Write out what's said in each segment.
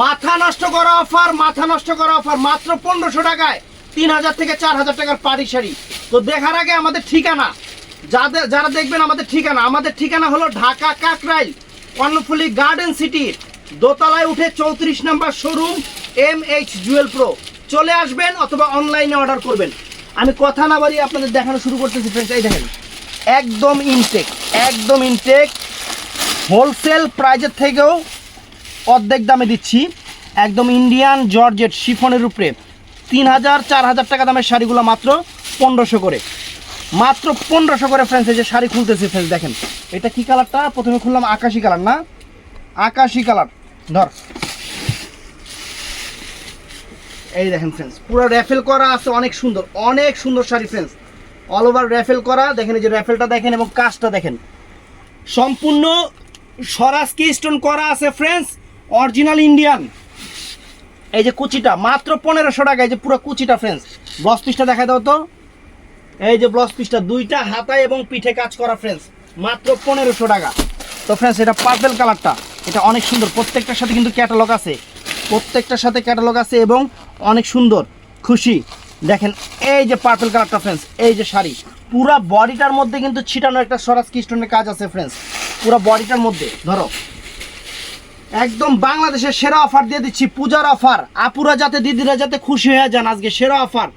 মাথা নষ্ট করা অফার, মাথা নষ্ট করা অফার, মাত্র পনেরোশো টাকায় তিন হাজার থেকে চার হাজার টাকার পাড়ি শাড়ি। তো দেখার আগে আমাদের ঠিকানা, যাদের যারা দেখবেন আমাদের ঠিকানা আমাদের ঠিকানা হলো ঢাকা কাকরাইল, কর্ণফুলি গার্ডেন সিটির দোতলায় উঠে চৌত্রিশ নম্বর showroom M H Jewel pro চলে আসবেন অথবা অনলাইনে অর্ডার করবেন। আমি কথা না বাড়িয়ে আপনাদের দেখানো শুরু করতেছি ফ্রেন্ডস এই দেখেন। একদম ইনটেক একদম ইনটেক হোলসেল প্রাইজের থেকেও অর্ধেক দামে দিচ্ছি। একদম ইন্ডিয়ান জর্জেট শিফনের উপরে। তিন হাজার, চার হাজার টাকা দামের শাড়িগুলো মাত্র পনেরোশো করে। মাত্র পনেরোশো করে ফ্রেন্ডস এই যে শাড়ি খুলতেছি ফ্রেন্ডস দেখেন। এটা কি কালারটা? প্রথমে খুললাম আকাশি কালার, না? আকাশি কালার। ধর। এই দেখেন ফ্রেন্ডস পুরো র্যাফেল করা আছে, অনেক সুন্দর অনেক সুন্দর sari friends all over ruffle করা, দেখেন এই যে র্যাফেলটা দেখেন এবং কাজটা দেখেন। সম্পূর্ণ স্বরাজ কি স্টোন করা আছে ফ্রেন্ডস অরিজিনাল ইন্ডিয়ান। এই যে কুচিটা, মাত্র পনেরোশো টাকা, এই যে পুরো কুচিটা ফ্রেন্ডস ব্লাউজ পিসটা দেখা দাও তো। এই যে ব্লাউজ পিসটা দুইটা হাতায় এবং পিঠে কাজ করা ফ্রেন্ডস মাত্র পনেরোশো টাকা। তো ফ্রেন্ডস এটা পার্পেল কালারটা এটা অনেক সুন্দর। প্রত্যেকটার সাথে কিন্তু ক্যাটালগ আছে। প্রত্যেকটার সাথে ক্যাটালগ আছে এবং অনেক সুন্দর। খুশি। দেখেন, এই যে পার্পেল কালারটা ফ্রেন্ডস এই যে শাড়ি। পুরা বডিটার মধ্যে কিন্তু ছিটানো একটা স্বরাজ কিস্টনের কাজ আছে ফ্রেন্ডস পুরো বডিটার মধ্যে, ধরো। একদম বাংলাদেশের সেরা অফার দিয়ে দিচ্ছি, পূজার অফার আপুরা যাতে, দিদিরা যাতে খুশি হয়ে যান আজকে, সেরা offer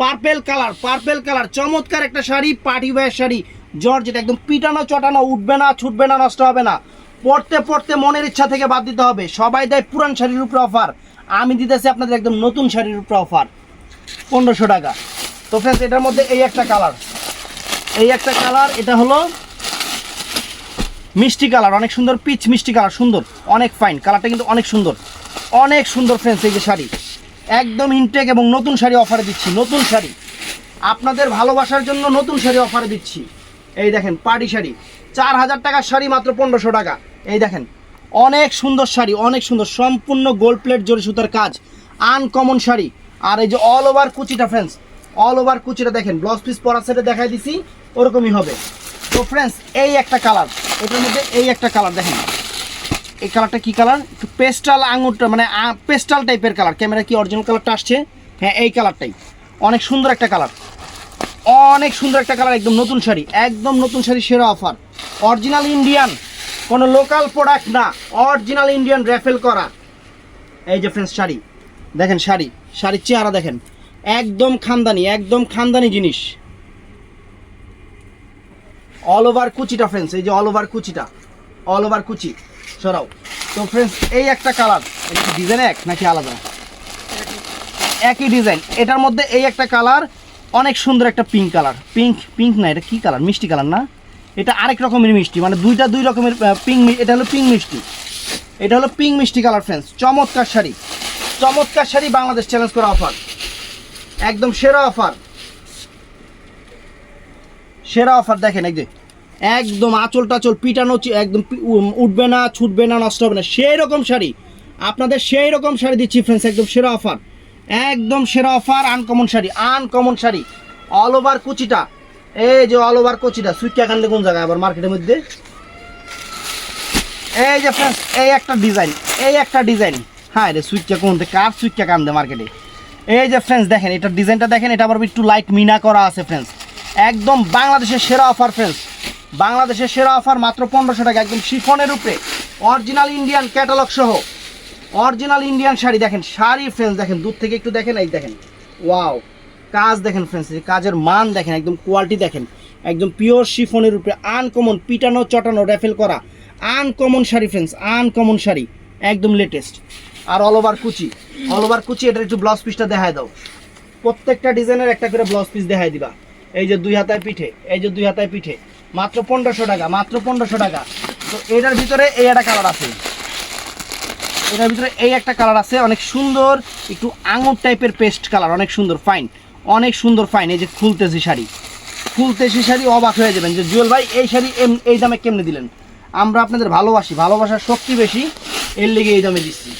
purple colour purple colour চমৎকার একটা sari party wear sari. Georgette একদম পিটানো, চটানো, উঠবে না, ছুটবে না, নষ্ট হবে না। পড়তে পড়তে মনের ইচ্ছা থেকে বাদ দিতে হবে। সবাই দেয় পুরান শাড়ির উপরে অফার আমি দিতেছি আপনাদের একদম নতুন শাড়ির উপরে অফার পনেরোশো টাকা। তো ফ্রেন্ডস এটার মধ্যে এই একটা কালার এই একটা কালার এটা হলো মিষ্টি কালার, অনেক সুন্দর, পিচ মিষ্টি কালার, সুন্দর, অনেক ফাইন কালারটা কিন্তু অনেক সুন্দর। অনেক সুন্দর ফ্রেন্ডস এই যে শাড়ি। একদম ইনটেক এবং নতুন শাড়ি অফারে দিচ্ছি, নতুন শাড়ি। আপনাদের ভালোবাসার জন্য নতুন শাড়ি অফারে দিচ্ছি। এই দেখেন, পার্টি শাড়ি, চার হাজার টাকার শাড়ি মাত্র পনেরোশো টাকা। এই দেখেন, অনেক সুন্দর শাড়ি, অনেক সুন্দর, সম্পূর্ণ গোল্ড প্লেট জরি সুতার কাজ। আনকমন শাড়ি। আর এই যে অল ওভার কুচিটা ফ্রেন্ডস অল ওভার কুচিটা দেখেন ব্লাউজ পিস পরা সেটে দেখাই দিছি, ওরকমই হবে। তো ফ্রেন্ডস এই একটা কালার এটার মধ্যে এই একটা কালার দেখেন। এই কালারটা কি কালার পেস্টাল আঙুরটা মানে পেস্টাল টাইপের কালার ক্যামেরা কি অরিজিনাল কালারটা আসছে? হ্যাঁ এই কালারটাই অনেক সুন্দর একটা কালার অনেক সুন্দর একটা কালার একদম নতুন শাড়ি, একদম নতুন শাড়ি, সেরা অফার অরিজিনাল ইন্ডিয়ান কোনো লোকাল প্রোডাক্ট না। অরিজিনাল ইন্ডিয়ান র্যাফেল করা। এই যে ফ্রেন্ডস শাড়ি। দেখেন শাড়ি, শাড়ির চেহারা দেখেন। একদম খানদানি একদম খানদানি জিনিস। অল ওভার কুচিটা ফ্রেন্ডস এই যে অল ওভার কুচিটা অল ওভার কুচি, সরাও। তো ফ্রেন্ডস এই একটা কালার ডিজাইন এক নাকি আলাদা? একই ডিজাইন এটার মধ্যে এই একটা কালার অনেক সুন্দর একটা পিঙ্ক কালার পিঙ্ক পিঙ্ক না, এটা কি কালার মিষ্টি কালার না? এটা আরেক রকমের মিষ্টি মানে দুইটা দুই রকমের পিঙ্ক এটা হলো পিঙ্ক মিষ্টি। এটা হলো পিঙ্ক মিষ্টি কালার ফ্রেন্ডস চমৎকার শাড়ি। চমৎকার শাড়ি বাংলাদেশ চ্যালেঞ্জ করা অফার একদম সেরা অফার সেরা অফার দেখেন যে। একদম আঁচল টাচল পিটানো একদম উঠবে না, ছুটবে না, নষ্ট হবে না সেই রকম শাড়ি। আপনাদের সেই রকম শাড়ি দিচ্ছি ফ্রেন্ডস একদম সেরা অফার একদম সেরা offer uncommon sari uncommon sari. All over কুচিটা। এই যে অল ওভার কুচিটা সুইটা কান্দে কোন জায়গায়? আবার মার্কেটের মধ্যে। এই যে ফ্রেন্ডস এই একটা ডিজাইন এই একটা ডিজাইন হ্যাঁ রে সুইচটা কোন কার সুইচটা কান্দে মার্কেটে এই যে ফ্রেন্ডস দেখেন, এটা ডিজাইনটা দেখেন, এটা আবার একটু লাইট মিনা করা আছে ফ্রেন্ডস একদম বাংলাদেশের সেরা অফার ফ্রেন্ডস বাংলাদেশের সেরা অফার মাত্র পনেরোশো টাকা। একদম শিফনের উপরে। অরিজিনাল ইন্ডিয়ান ক্যাটালগ সহ। অরিজিনাল ইন্ডিয়ান শাড়ি দেখেন। শাড়ি ফ্রেন্ডস দেখেন। দূর থেকে একটু দেখেন, এই দেখেন। ওয়াও কাজ দেখেন ফ্রেন্ডস কাজের মান দেখেন, একদম কোয়ালিটি দেখেন। একদম পিওর শিফনের উপরে। আনকমন পিটানো, চটানো র্যাফেল করা। Uncommon sari friends uncommon sari. একদম লেটেস্ট আর অল ওভার কুচি। অল ওভার কুচি, এটার একটু ব্লাউজ পিসটা দেখায় দাও। প্রত্যেকটা ডিজাইনের একটা করে ব্লাউজ পিস দেখায় দিবা। এই যে দুই হাতায় পিঠে, এই যে দুই হাতায় পিঠে, মাত্র পনেরোশো টাকা, মাত্র পনেরোশো টাকা। তো এটার ভিতরে এই একটা কালার আছে। এটার ভিতরে এই একটা কালার আছে, অনেক সুন্দর, একটু আঙুর টাইপের পেস্ট কালার, অনেক সুন্দর ফাইন অনেক সুন্দর ফাইন এই যে খুলতেছি শাড়ি। খুলতেছি শাড়ি, অবাক হয়ে যাবেন যে, জুয়েল ভাই, এই শাড়ি এম- এই দামে কেমনে দিলেন? আমরা আপনাদের ভালোবাসি, ভালোবাসার শক্তি বেশি, এর লেগে এই দামে দিচ্ছি।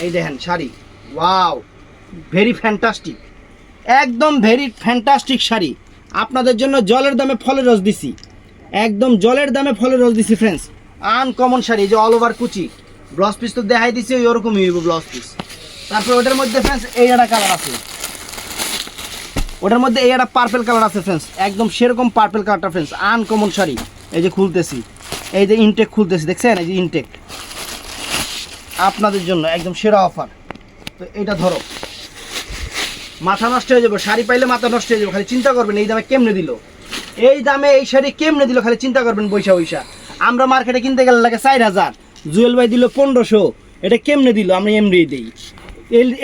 এই দেখেন শাড়ি ওয়াও ভেরি ফ্যান্টাস্টিক একদম ভেরি ফ্যান্টাস্টিক শাড়ি। আপনাদের জন্য জলের দামে ফলের রস দিছি। একদম জলের দামে ফলের রস দিছি ফ্রেন্ডস আনকমন শাড়ি যে অল ওভার কুচি। ব্লাউজ পিস তো দেখাই দিছি, ওই ওরকমই হইব ব্লাউজ পিস তারপর ওটার মধ্যে ফ্রেন্ডস এই একটা কালার আছে। ওটার মধ্যে এই একটা পার্পেল কালার আছে ফ্রেন্ডস একদম সেরকম পার্পেল কালারটা ফ্রেন্ডস আনকমন শাড়ি। এই যে খুলতেছি। এই যে ইনটেক খুলতেছি, দেখছেন? এই যে ইনটেক আপনাদের জন্য একদম সেরা অফার তো এটা ধরো। মাথা নষ্ট হয়ে যাবে, শাড়ি পাইলে মাথা নষ্ট হয়ে যাবে, খালি চিন্তা করবেন এই দামে কেমনে দিল? এই দামে এই শাড়ি কেমনে দিল, খালি চিন্তা করবেন পয়সা পয়সা আমরা মার্কেটে কিনতে গেলে লাগে চার হাজার, জুয়েল ভাই দিল পনেরোশো, এটা কেমনে দিল আমরা এমনি দিই।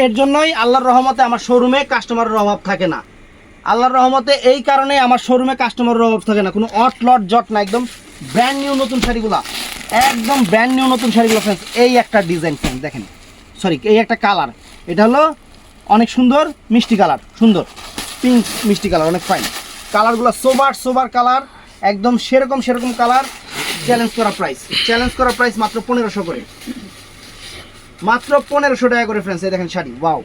এর জন্যই আল্লাহর রহমতে আমার শোরুমে কাস্টমারের অভাব থাকে না। আল্লাহর রহমতে এই কারণে আমার শোরুমে কাস্টমারের অভাব থাকে না। কোনো অট, লট, জট না, একদম ব্র্যান্ড নিউ নতুন শাড়িগুলা। একদম ব্র্যান্ড নিউ নতুন শাড়িগুলো ফ্রেন্ডস এই একটা ডিজাইন ফ্রেন্ডস দেখেন। সরি এই একটা কালার এটা হলো অনেক সুন্দর মিষ্টি কালার, সুন্দর। পিঙ্ক মিষ্টি কালার, অনেক ফাইন কালারগুলো সোবার সোবার কালার একদম সেরকম সেরকম কালার চ্যালেঞ্জ করা প্রাইস চ্যালেঞ্জ করা প্রাইস মাত্র পনেরোশো করে। মাত্র পনেরোশো টাকা করে ফ্রেন্ডস এই দেখেন শাড়ি। ওয়াও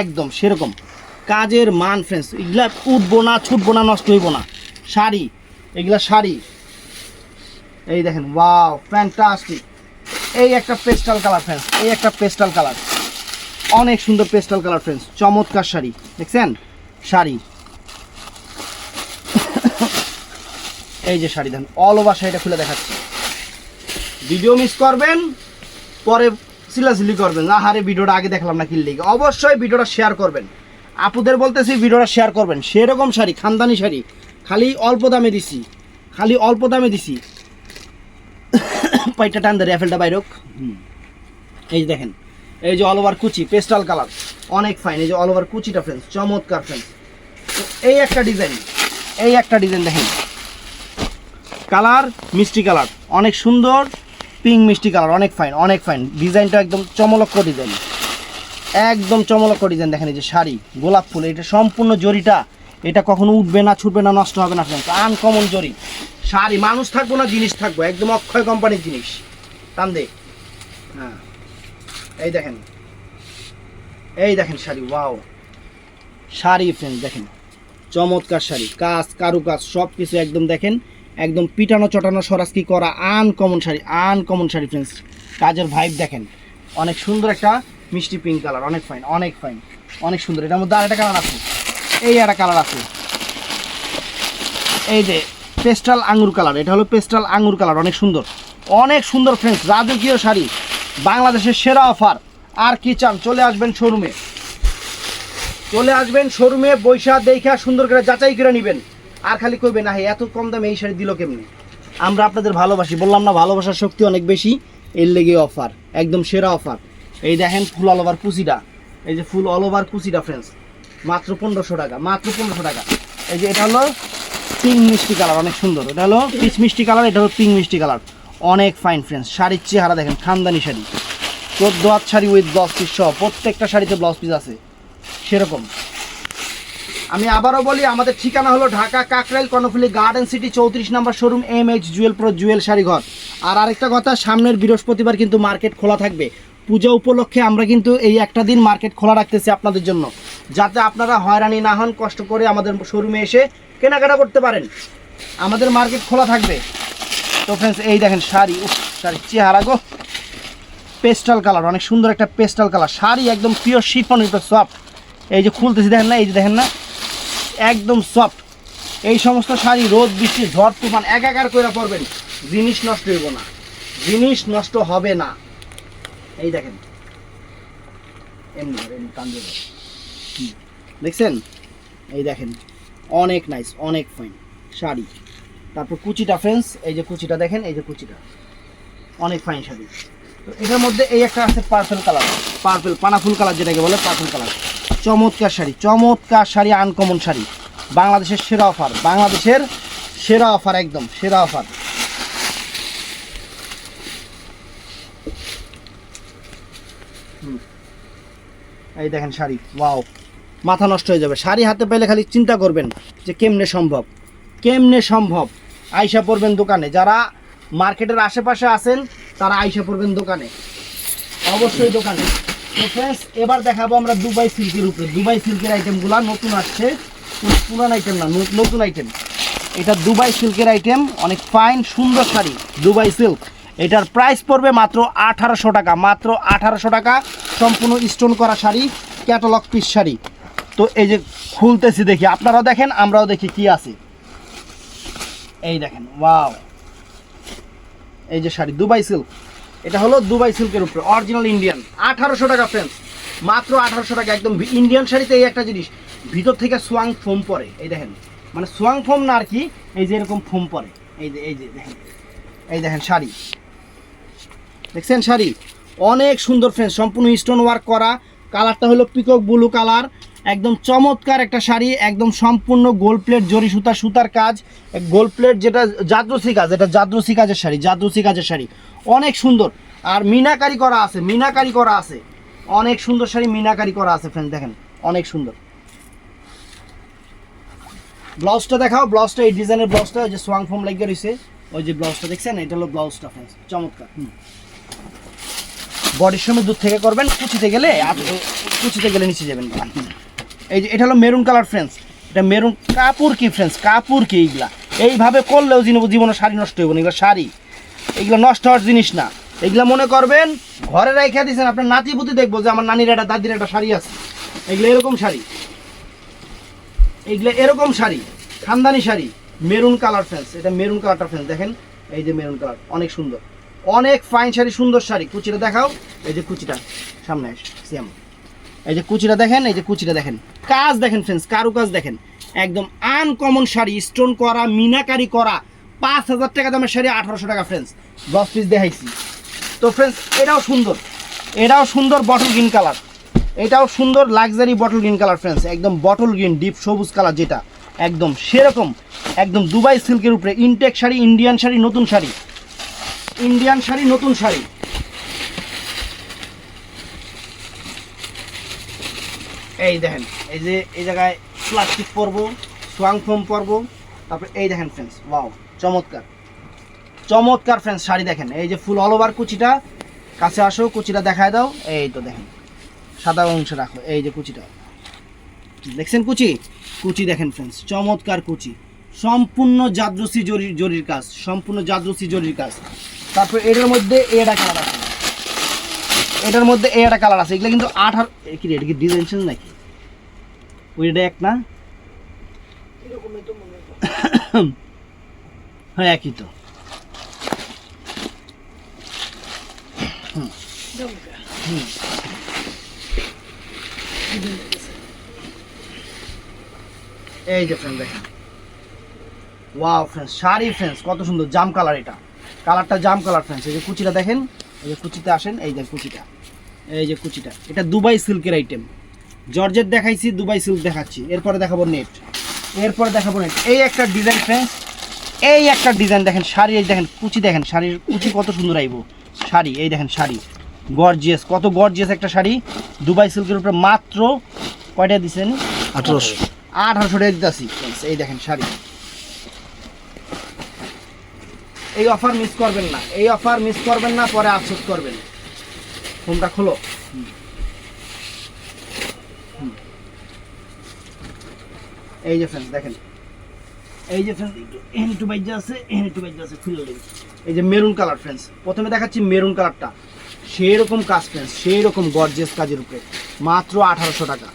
একদম সেরকম। কাজের মান ফ্রেন্ডস এগুলা উঠবো না, ছুটবো না, নষ্ট হইব না। শাড়ি, এগুলা শাড়ি। এই দেখেন ওয়াও ফ্যান্টাস্টিক এই একটা পেস্টাল কালার ফ্রেন্ডস এই একটা পেস্টাল কালার অনেক সুন্দর পেস্টাল কালার ফ্রেন্ডস চমৎকার শাড়ি। দেখছেন? শাড়ি। এই যে শাড়ি, দেন। অল ওভার শাড়িটা খুলে দেখাচ্ছি। ভিডিও মিস করবেন, পরে সিলাসিলি করবেন। না হারে ভিডিওটা আগে দেখলাম না কিনলে অবশ্যই ভিডিওটা শেয়ার করবেন। আপুদের বলতেছি, ভিডিওটা শেয়ার করবেন। সেরকম শাড়ি, খানদানি শাড়ি। খালি অল্প দামে দিছি। খালি অল্প দামে দিছি। পাইটা টান দেয় র্যাফেলটা বাইরক। এই দেখেন। এই যে অল ওভার কুচি পেস্টাল কালার অনেক ফাইন এই যে অল ওভার কুচিটা ফ্রেন্ডস চমৎকার ফ্রেন্ডস এই একটা ডিজাইন এই একটা ডিজাইন দেখেন। কালার মিষ্টি কালার অনেক সুন্দর পিঙ্ক মিষ্টি কালার অনেক ফাইন অনেক ফাইন ডিজাইনটা একদম চমলক্ষ ডিজাইন একদম চমলক্ষ ডিজাইন দেখেন এই যে শাড়ি, গোলাপ ফুল, এটা সম্পূর্ণ জরিটা। এটা কখনো উঠবে না, ছুটবে না, নষ্ট হবে না ফ্রেন্ডস আনকমন জরি। শাড়ি, মানুষ থাকব না, জিনিস থাকব। একদম অক্ষয় কোম্পানির জিনিস। টান দে। হ্যাঁ। এই দেখেন। এই দেখেন শাড়ি ওয়াও শাড়ি ফ্রেন্ডস দেখেন। চমৎকার শাড়ি, কাজ, কারুকাজ সব কিছু একদম দেখেন, একদম পিটানো, চটানো সরাসকি করা uncommon sari uncommon sari friends কাজের ভাইব দেখেন। অনেক সুন্দর একটা মিষ্টি পিঙ্ক কালার অনেক ফাইন অনেক ফাইন অনেক সুন্দর। এটার মধ্যে আরেকটা কালার আছে। এই একটা কালার আছে। এই যে পেস্টাল আঙ্গুর কালার এটা হলো পেস্টাল আঙ্গুর কালার অনেক সুন্দর। অনেক সুন্দর ফ্রেন্ডস রাজকীয় শাড়ি। বাংলাদেশের সেরা অফার। আর কি চান? চলে আসবেন শোরুমে। চলে আসবেন শোরুমে, বৈশা দেখা সুন্দর করে যাচাই করে নেবেন। আর খালি কইবেন না এত কম দামে এই শাড়ি দিল কেমনি? আমরা আপনাদের ভালোবাসি। বললাম না, ভালোবাসার শক্তি অনেক বেশি। এর লেগে অফার, একদম সেরা অফার। এই দেখেন ফুল অল ওভার কুচিটা। এই যে ফুল অল ওভার কুচিটা ফ্রেন্ডস মাত্র পনেরোশো টাকা, মাত্র পনেরোশো টাকা। এই যে এটা হলো পিঙ্ক মিষ্টি কালার, অনেক সুন্দর। এটা হলো পিচ মিষ্টি কালার, এটা হলো পিঙ্ক মিষ্টি কালার। অনেক ফাইন ফ্রেন্ডস শাড়ির চেহারা দেখেন, খানদানি শাড়ি। চোদ্দ হাত শাড়ি উইথ ব্লাউজ পিস সহ প্রত্যেকটা শাড়িতে ব্লাউজ পিস আছে। সেরকম। আমি আবারও বলি, আমাদের ঠিকানা হলো ঢাকা কাকরাইল কর্ণফুলি গার্ডেন সিটি চৌত্রিশ নম্বর showroom M H Jewel pro Jewel শাড়িঘর আর আরেকটা কথা, সামনের বৃহস্পতিবার কিন্তু মার্কেট খোলা থাকবে। পূজা উপলক্ষে আমরা কিন্তু এই একটা দিন মার্কেট খোলা রাখতেছি আপনাদের জন্য। যাতে আপনারা হয়রানি না হন, কষ্ট করে আমাদের শোরুমে এসে কেনাকাটা করতে পারেন। আমাদের মার্কেট খোলা থাকবে। তো ফ্রেন্ডস এই দেখেন শাড়ি, উফ, শাড়ি চেহারা গো। পেস্টাল কালার অনেক সুন্দর একটা পেস্টাল কালার শাড়ি একদম পিওর শিফন সফট এই যে খুলতেছি, দেখেন না, এই যে দেখেন না, একদম সফট এই সমস্ত শাড়ি রোদ, বৃষ্টি, ঝড়, তুফান একাকার করে পরবেন। জিনিস নষ্ট হইব না। জিনিস নষ্ট হবে না। এই দেখেন। দেখছেন? এই দেখেন। অনেক নাইস অনেক ফাইন শাড়ি। তারপর কুচিটা ফ্রেন্ডস এই যে কুচিটা দেখেন, এই যে কুচিটা। অনেক ফাইন শাড়ি। তো এটার মধ্যে এই একটা আছে পার্পেল কালার পার্পেল পানাফুল কালার যেটাকে বলে পার্পেল কালার চমৎকার শাড়ি চমৎকার শাড়ি আনকমন শাড়ি। বাংলাদেশের সেরা অফার বাংলাদেশের সেরা অফার একদম সেরা অফার এই দেখেন শাড়ি ওয়াও মাথা নষ্ট হয়ে যাবে। শাড়ি হাতে পেলে খালি চিন্তা করবেন যে কেমনে সম্ভব কেমনে সম্ভব। আইসা পড়বেন দোকানে। যারা মার্কেটের আশেপাশে আছেন, তারা আইসা পড়বেন দোকানে। অবশ্যই দোকানে। তো ফ্রেন্ডস এবার দেখাবো আমরা দুবাই সিল্কের উপরে। দুবাই সিল্কের আইটেমগুলো নতুন আসছে। পুরান আইটেম না নতুন আইটেম এটা দুবাই সিল্কের আইটেম অনেক ফাইন সুন্দর শাড়ি, দুবাই সিল্ক। এটার প্রাইস পড়বে মাত্র আঠারোশো টাকা, মাত্র আঠারোশো টাকা। সম্পূর্ণ স্টোন করা শাড়ি ক্যাটালগ পিস শাড়ি। তো এই যে খুলতেছি দেখি, আপনারাও দেখেন, আমরাও দেখি কি আছে। এই দেখেন ওয়াও এই যে শাড়ি, দুবাই সিল্ক এটা হলো দুবাই সিল্কের উপরে অরিজিনাল ইন্ডিয়ান আঠারোশো টাকা ফ্রেন্ডস মাত্র আঠারোশো টাকা, একদম ইন্ডিয়ান শাড়িতে এই একটা জিনিস। ভিতর থেকে সোয়াং ফোম পরে, এই দেখেন। মানে সোয়াং ফোম না আর কি, এই যে এরকম ফোম পরে। এই যে এই যে, দেখেন। এই দেখেন শাড়ি। দেখছেন শাড়ি? অনেক সুন্দর ফ্রেন্ডস সম্পূর্ণ স্টোন ওয়ার্ক করা। কালারটা হলো পিকক ব্লু কালার একদম চমৎকার একটা শাড়ি, একদম সম্পূর্ণ গোল প্লেট জরি সুতা সুতার কাজ। গোল প্লেট যেটা জাদ্রসি কাজ, এটা জাদ্রসি কাজের শাড়ি জাদ্রসি কাজের শাড়ি। অনেক সুন্দর। আর মিনাকারি করা আছে, মিনাকারি করা আছে। অনেক সুন্দর শাড়ি, মিনাকারি করা আছে ফ্রেন্ডস দেখেন, অনেক সুন্দর। ব্লাউজটা দেখাও, ব্লাউজটা, এই ডিজাইনের ব্লাউজটা, ওই যে সোয়াং ফোম লাগিয়ে রয়েছে ওই যে ব্লাউজটা দেখছেন, এটা হলো ব্লাউজটা ফ্রেন্ডস চমৎকার, হুম। বডির সময় দূর থেকে করবেন, কুচিতে গেলে, আর কুচিতে গেলে নিচে যাবেন। এই যে, এটা হলো মেরুন কালার ফ্রেন্স এটা মেরুন কাপড় কি ফ্রেন্ডস? কাপড় কি এইগুলা? এইভাবে করলেও জীবন শাড়ি নষ্ট হইব না, এগুলো শাড়ি। এগুলো নষ্ট হওয়ার জিনিস না। এগুলো মনে করবেন, ঘরে রেখে দিয়েছেন আপনার নাতি পুতি দেখব যে আমার নানির একটা, দাদির একটা শাড়ি আছে। এগুলো এরকম শাড়ি। এগুলো এরকম শাড়ি, খানদানি শাড়ি, মেরুন কালার ফ্রেন্স এটা মেরুন কালারটা ফ্রেন্স দেখেন, এই যে মেরুন কালার, অনেক সুন্দর। অনেক ফাইন শাড়ি, সুন্দর শাড়ি। কুচিটা দেখাও, এই যে কুচিটা, সামনে সিয়াম। এই যে কুচিটা দেখেন, এই যে কুচিটা দেখেন। কাজ দেখেন ফ্রেন্ডস কারু কাজ দেখেন। একদম আনকমন শাড়ি স্টোন করা, মিনাকারি করা, পাঁচ হাজার টাকা দামের শাড়ি, আঠারোশো টাকা ফ্রেন্স দশ পিস দেখাইছি। তো ফ্রেন্ডস এটাও সুন্দর। এটাও সুন্দর বটল গ্রিন কালার এটাও সুন্দর luxury bottle green colour friends একদম বটল গ্রিন ডিপ সবুজ কালার যেটা। একদম সেরকম, একদম দুবাই সিল্কের উপরে ইনটেক শাড়ি ইন্ডিয়ান শাড়ি, নতুন শাড়ি। ইন্ডিয়ান শাড়ি, নতুন শাড়ি। এই দেখেন, এই যে এই জায়গায় প্লাস্টিক পরবো, সোয়াং ফোম পরবো, তারপরে এই দেখেন ফ্রেন্ডস ওয়াও চমৎকার। চমৎকার ফ্রেন্ডস শাড়ি দেখেন, এই যে ফুল অল ওভার কুচিটা, কাছে আসো, কুচিটা দেখায় দাও, এই তো দেখেন, সাদা অংশ রাখো, এই যে কুচিটা। দেখছেন কুচি? কুচি দেখেন ফ্রেন্ডস চমৎকার কুচি। সম্পূর্ণ জাদ্রসি জরির জরির কাজ, সম্পূর্ণ জাদ্রসি জরির কাজ। তারপর এটার মধ্যে এটা কালার আছে। এটার মধ্যে এই একটা কালার আছে। এগুলো কিন্তু আঠার কি রে, এটা কি ডিজাইন চেঞ্জ নাকি? ওইটা এক না? হ্যাঁ একই তো। এই যে ফ্রেন্ড দেখেন। ওয়াও ফ্রেন্ডস শাড়ি ফ্রেন্ডস কত সুন্দর জাম কালার এটা। কালারটা জাম কালার ফ্রেন্ডস এই যে কুচিটা দেখেন। এই যে কুচিতে আসেন এই যে কুচিটা। এই যে কুচিটা। এটা দুবাই সিল্কের আইটেম জর্জেট দেখাইছি দুবাই সিল্ক দেখাচ্ছি। এরপরে দেখাবো নেট এরপরে দেখাবো নেট এই একটা ডিজাইন ফ্রেন্ডস এই একটা ডিজাইন দেখেন শাড়ি এই দেখেন কুচি দেখেন শাড়ির কুচি কত সুন্দর আইব। শাড়ি এই দেখেন শাড়ি। গর্জিয়াস কত গর্জিয়াস একটা শাড়ি। দুবাই সিল্কের উপরে মাত্র কয়টা দিছেন? আঠারোশো। আঠারোশো টাকা দিতেছি এই দেখেন শাড়ি। এই অফার মিস করবেন না। এই অফার মিস করবেন না, পরে আফসোস করবেন। ফোনটা খোলো। এই যে ফ্রেন্ডস দেখেন। এই যে ফ্রেন্ডস একটু বাইজা আছে এখানে একটু বাইজা আছে, খুলে এই যে মেরুন কালার ফ্রেন্ডস প্রথমে দেখাচ্ছি মেরুন কালারটা সেই রকম কাজ ফ্রেন্ডস সেই রকম গর্জিয়াস কাজের উপরে। মাত্র আঠারোশো টাকা।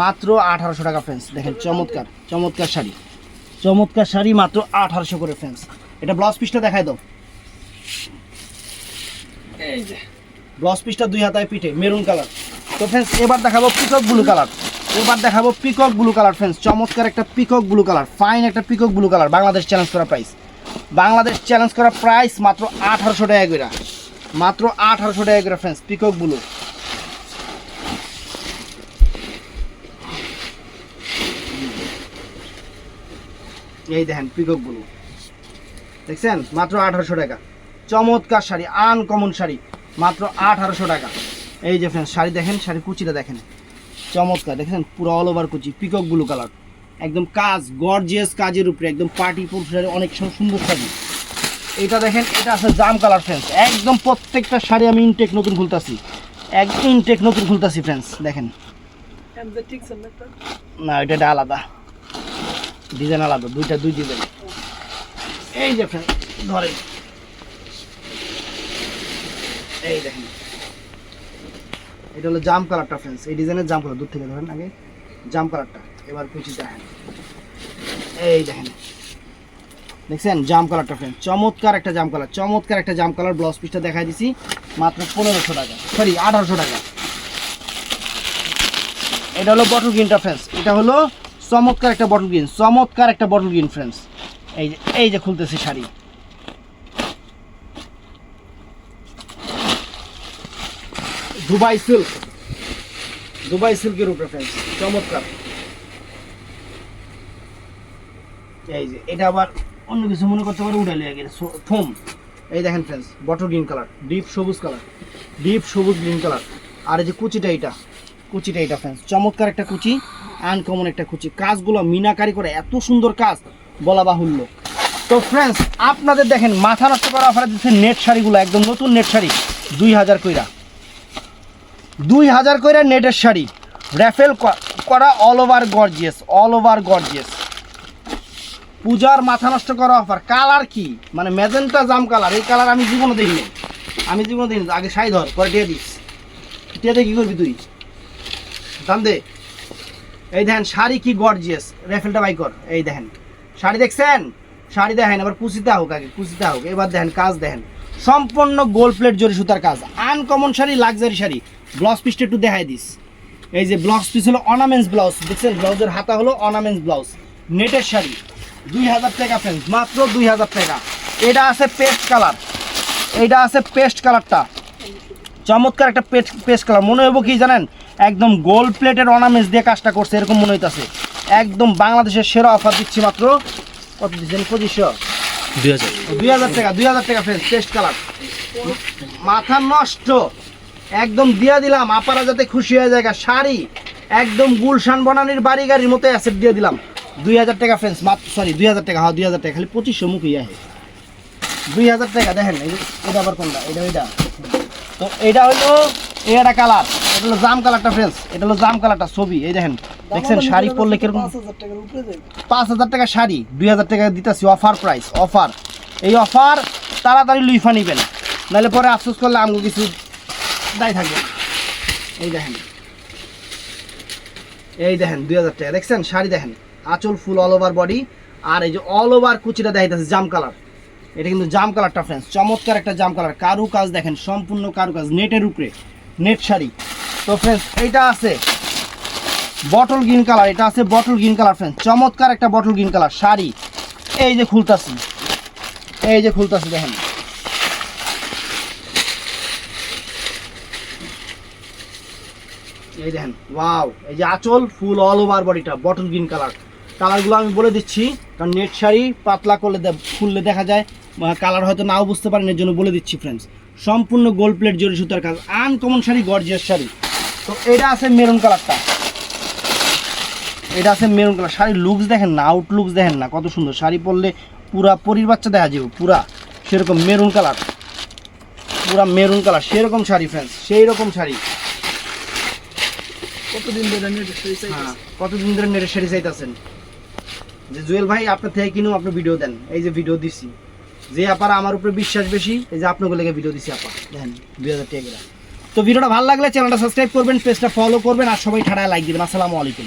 মাত্র আঠারোশো টাকা ফ্রেন্ডস দেখেন, চমৎকার চমৎকার শাড়ি। চমৎকার শাড়ি, মাত্র আঠারোশো করে ফ্রেন্ডস এটা ব্লাউজ পিসটা দেখায় দাও। এই যে ব্লাউজ পিসটা দুই হাতায় পিঠে মেরুন কালার। তো ফ্রেন্ডস এবার দেখাবো পিকক ব্লু কালার এবার দেখাবো পিকক ব্লু কালার ফ্রেন্ডস চমৎকার একটা পিকক ব্লু কালার ফাইন একটা peacock blue colour Bangladesh challenge করা প্রাইস বাংলাদেশ চ্যালেঞ্জ করা প্রাইস মাত্র আঠারোশো টাকা করে। মাত্র আঠারোশো টাকা করে ফ্রেন্ডস পিকক ব্লু এই দেখেন পিকক ব্লু দেখছেন? মাত্র আঠারোশো টাকা। চমৎকার শাড়ি আনকমন শাড়ি মাত্র আঠারোশো টাকা। এই যে ফ্রেন্ড শাড়ি দেখেন শাড়ি কুচিটা দেখেন। চমৎকার দেখেন পুরো অল ওভার কুচি পিকক ব্লু কালার একদম কাজ গর্জিয়াস কাজের উপরে একদম পার্টি পুর শাড়ি অনেক সু- সুন্দর শাড়ি। এটা দেখেন এটা আছে জাম কালার ফ্রেন্ডস একদম প্রত্যেকটা শাড়ি আমি ইনটেক নতুন খুলতাছি। এক ইনটেক নতুন খুলতাছি ফ্রেন্ডস দেখেন। না এটা আলাদা। ডিজাইন আলাদা দুইটা দুই ডিজাইন এই যে ধরেন এই দেখেন। এটা হলো জাম কালারটা ফ্রেন্ডস এই ডিজাইনের জাম কালার, দূর থেকে ধরেন আগে। জাম কালারটা, এবার কুচি দেখেন। এই দেখেন। দেখছেন? জাম কালারটা ফ্রেন্ড চমৎকার একটা জাম কালার, চমৎকার একটা জাম কালার ব্লাউজ পিসটা দেখাই দিছি, মাত্র পনেরোশো টাকা সরি আঠারোশো টাকা। এটা হলো বটল গ্রিনটা ফ্রেন্ডস এটা হলো চমৎকার একটা বটল গ্রিন চমৎকার একটা বটল গ্রিন ফ্রেন্ডস এই যে এই যে খুলতেছে শাড়ি। Dubai silk. দুবাই সিল্কের উপরে ফ্রেন্ডস, চমৎকার। এই যে, এটা আবার অন্য কিছু মনে করতে পারে উড়ে লেগে গেছে ফোম। এই দেখেন friends bottle green colour, deep সবুজ কালার, ডিপ সবুজ গ্রিন কালার। আর এই যে কুচিটা এটা কুচিটা এটা ফ্রেন্ডস, চমৎকার একটা কুচি আনকমন একটা কুচি। কাজগুলো মিনাকারি করে, এত সুন্দর কাজ। বলা বাহুল্য। তো ফ্রেন্ডস আপনাদের দেখেন, মাথা নষ্ট করা অফারে দিচ্ছে নেট শাড়িগুলো, একদম নতুন নেট শাড়ি, দুই হাজার কইরা। দুই হাজার কইরা নেটের শাড়ি। র্যাফেল করা all over gorgeous all over gorgeous পূজার মাথা নষ্ট করা অফার কালার কি? মানে ম্যাজেন্টা জাম কালার এই কালার আমি জীবনে দেখিনি। আমি জীবনে দেখিনি। আগে সাই ধর, পরে টিয়ে দিস। দিয়ে কি করবি তুই? দাম দে। এই দেখেন, শাড়ি কি গর্জিয়াস রেফেলটা বাই কর। এই দেখেন। শাড়ি দেখছেন? শাড়ি দেখেন, এবার কুচিতে হোক আগে, কুচিতে হোক এবার দেখেন, কাজ দেখেন। সম্পূর্ণ গোল্ড প্লেট জরি সুতার কাজ। Uncommon sari luxury sari. Blouse পিসটা একটু দেখাই দিস। এই যে ব্লাউজ পিস হলো অর্নামেন্টস ব্লাউজ দেখছেন ব্লাউজের হাতা হলো অর্নামেন্টস ব্লাউজ নেটের শাড়ি। দুই হাজার টাকা ফ্রেন্ডস মাত্র দুই হাজার টাকা। এটা আছে পেস্ট কালার এইটা আছে পেস্ট কালারটা চমৎকার একটা পেস্ট পেস্ট কালার মনে হইব কি জানেন? একদম গোল্ড প্লেটের অর্নামেন্টস দিয়ে কাজটা করছে, এরকম মনে হইতাছে। একদম বাংলাদেশের সেরা অফার দিচ্ছি মাত্র কত দিচ্ছেন পঁচিশশো। দুই হাজার। টাকা দুই হাজার টাকা ফ্রেন্ডস পেস্ট কালার মাথা নষ্ট। একদম দিয়া দিলাম আপারা যাতে খুশি হয়ে যায় শাড়ি। একদম গুলশান বনানির বাড়ি গাড়ির মতো অ্যাসেট দিয়ে দিলাম। দুই হাজার টাকা ফ্রেন্ডস মাত্র সরি দুই হাজার টাকা হ্যাঁ দুই হাজার টাকা খালি পঁচিশশো মুখ ইয়ে দুই হাজার টাকা দেখেন এটা আবার কোনটা? এটা এটা। তো এটা হলো এই একটা কালার এটা হলো জাম কালারটা ফ্রেন্ডস এটা হলো জাম কালারটা ছবি এই দেখেন দেখছেন শাড়ি পরলে কীরকম? পাঁচ হাজার টাকা শাড়ি দুই হাজার টাকা দিতেছি অফার প্রাইস অফার এই অফার তাড়াতাড়ি লুইফা নিবেন নাহলে পরে আফসোস করলে আমগো কিছু দায় থাকবে এই দেখেন এই দেখেন দুই হাজার টাকা দেখছেন? শাড়ি দেখেন আঁচল ফুল অল ওভার বডি আর এই যে অল ওভার কুচিটা দেখাইতেছে জাম কালার এটা কিন্তু জাম কালারটা ফ্রেন্ডস চমৎকার একটা জাম কালার কারু কাজ দেখেন সম্পূর্ণ কারু কাজ নেটের উপরে। নেট শাড়ি। তো ফ্রেন্ডস এইটা আছে বটল গ্রিন কালার এটা আছে বটল গ্রিন কালার ফ্রেন্ড চমৎকার একটা বটল গ্রিন কালার শাড়ি। এই যে খুলতাছি। এই যে খুলতাছি, দেখেন। এই দেখেন ওয়াও এই যে আঁচল ফুল অল ওভার বডিটা বটল গ্রিন কালার কালারগুলো আমি বলে দিচ্ছি, কারণ নেট শাড়ি পাতলা করলে খুললে দেখা যায় কালার হয়তো নাও বুঝতে পারেন, এর জন্য বলে দিচ্ছি ফ্রেন্ডস সম্পূর্ণ গোল্ড প্লেট জরি সুতার কাজ আনকমন শাড়ি গর্জিয়াস শাড়ি। তো এটা আছে মেরুন কালারটা এটা আছে মেরুন কালার শাড়ির লুকস দেখেন না আউট লুকস দেখেন না কত সুন্দর। শাড়ি পরলে পুরা পরির বাচ্চা দেখা যাবে পুরা। সেরকম মেরুন কালার পুরা মেরুন কালার সেরকম শাড়ি ফ্রেন্ডস সেই রকম শাড়ি। কতদিন ধরে নেটের শাড়ি? হ্যাঁ কতদিন ধরে নেটের শাড়ি চাইতেছেন? যে জুয়েল ভাই আপনার থেকে কিনুম আপনি ভিডিও দেন। এই যে ভিডিও দিছি। যে আপারা আমার উপরে বিশ্বাস বেশি, এই যে আপনাকে লেগে ভিডিও দিছি আপা দেখেন, দুই হাজার টাকা তো ভিডিওটা ভালো লাগলে চ্যানেলটা সাবস্ক্রাইব করবেন পেজটা ফলো করবেন, আর সবাই ঠাড়ায় লাইক দিবেন। আসসালামু আলাইকুম।